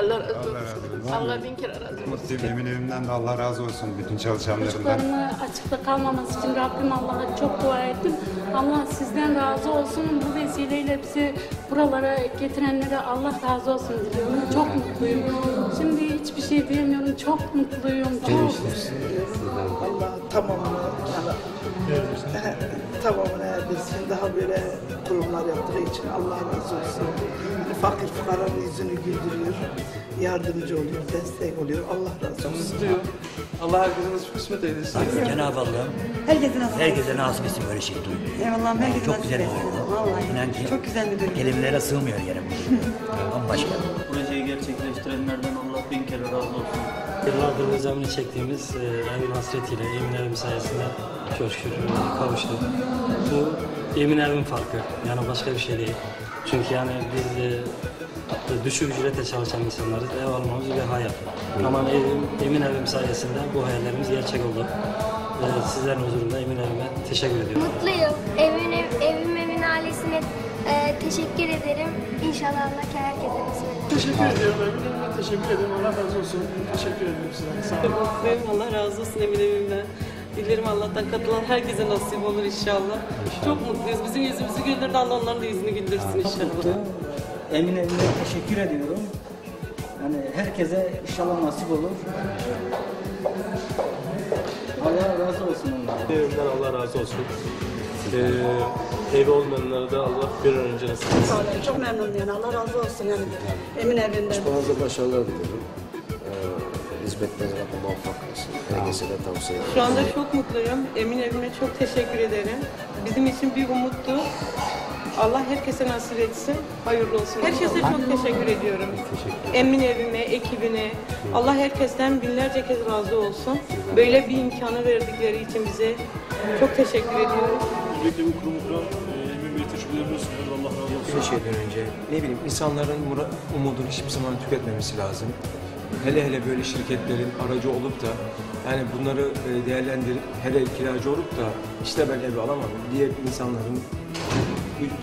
Allah razı Allah olsun. Allah bin kere razı olsun. Mutluyum. Emin evimden de Allah razı olsun bütün çalışanlarından. Çocuklarımı açıkta kalmaması için Rabbim Allah'a çok dua ettim. Allah sizden razı olsun. Bu vesileyle bizi buralara getirenlere Allah razı olsun diliyorum. Çok mutluyum. Şimdi hiçbir şey diyemiyorum. Çok mutluyum. Çok. Allah tamamını yani, tamamını erdirsin. Daha böyle kurumlar yaptığı için Allah razı olsun. Fakir fukaranın yüzünü güldürüyor. Yardımcı oluyor, destek oluyor. Allah razı olsun. diyor. Allah herkese nasip kısmet eylesin. Cenab-ı Allah Herkese nasip herkese nasip etsin böyle şey duymayı. Eyvallah herkese Çok güzel etsin. oldu. Vallahi. İnan ki Çok güzel bir duygu. kelimelere sığmıyor yere bu. Bambaşka. Projeyi gerçekleştirenlerden Allah bin kere razı olsun. Yıllardır özlemini çektiğimiz e, evin hasretiyle Emin Evim sayesinde çok şükür kavuştuk. Bu Emin Evim farkı. Yani başka bir şey değil. Çünkü yani biz e, düşük ücrete çalışan insanlarız. Ev almamız bir hayal. Ama evim, Emin Evim sayesinde bu hayallerimiz gerçek oldu. E, sizlerin huzurunda Emin Evim'e teşekkür ediyorum. Mutluyum. Evin, ev, evim evin ailesine e, teşekkür ederim. İnşallah Allah herkese nasip eder. Teşekkür ediyorum. Ömrümle teşekkür ederim. Allah razı olsun. Teşekkür ederim size. Sağ olun. Mutluyum. Allah razı olsun emin evimden. Dilerim Allah'tan katılan herkese nasip olur inşallah. Çok mutluyuz. Bizim yüzümüzü güldürdü. Allah onların da yüzünü güldürsün inşallah. Emin evine teşekkür ediyorum. Yani herkese inşallah nasip olur. Allah razı olsun onlara. Evimden Allah razı olsun. Ee, evi olmayanlara da Allah bir an önce nasip etsin. Çok memnunum yani. Allah razı olsun yani. Emin evinden. Bazı başarılar diliyorum. Hizmetlerine muvaffak kılsın. Herkese de tavsiye ederim. Şu anda çok mutluyum. Emin evime çok teşekkür ederim. Bizim için bir umuttu. Allah herkese nasip etsin. Hayırlı olsun. Herkese çok teşekkür ediyorum. Emin evime, ekibine. Allah herkesten binlerce kez razı olsun. Böyle bir imkanı verdikleri için bize çok teşekkür ediyorum. Öncelikle bu kurumu kuran e, Emin Bey teşekkürlerimi sunuyoruz. Allah razı olsun. Her şeyden önce ne bileyim insanların mura- umudunu hiçbir zaman tüketmemesi lazım. Hele hele böyle şirketlerin aracı olup da yani bunları e, değerlendirip hele kiracı olup da işte ben evi alamam diye insanların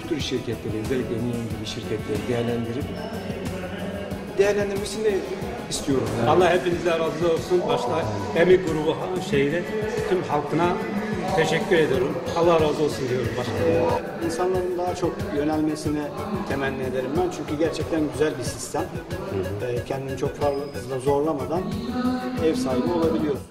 bu tür şirketleri özellikle NİM gibi şirketleri değerlendirip değerlendirmesini istiyorum. Yani. Allah hepinize razı olsun. Başta Emin grubu şeyle tüm halkına teşekkür ediyorum. Allah razı olsun diyorum başta. İnsanların daha çok yönelmesini temenni ederim ben. Çünkü gerçekten güzel bir sistem. Ee, Kendini çok fazla zorlamadan ev sahibi olabiliyorsun.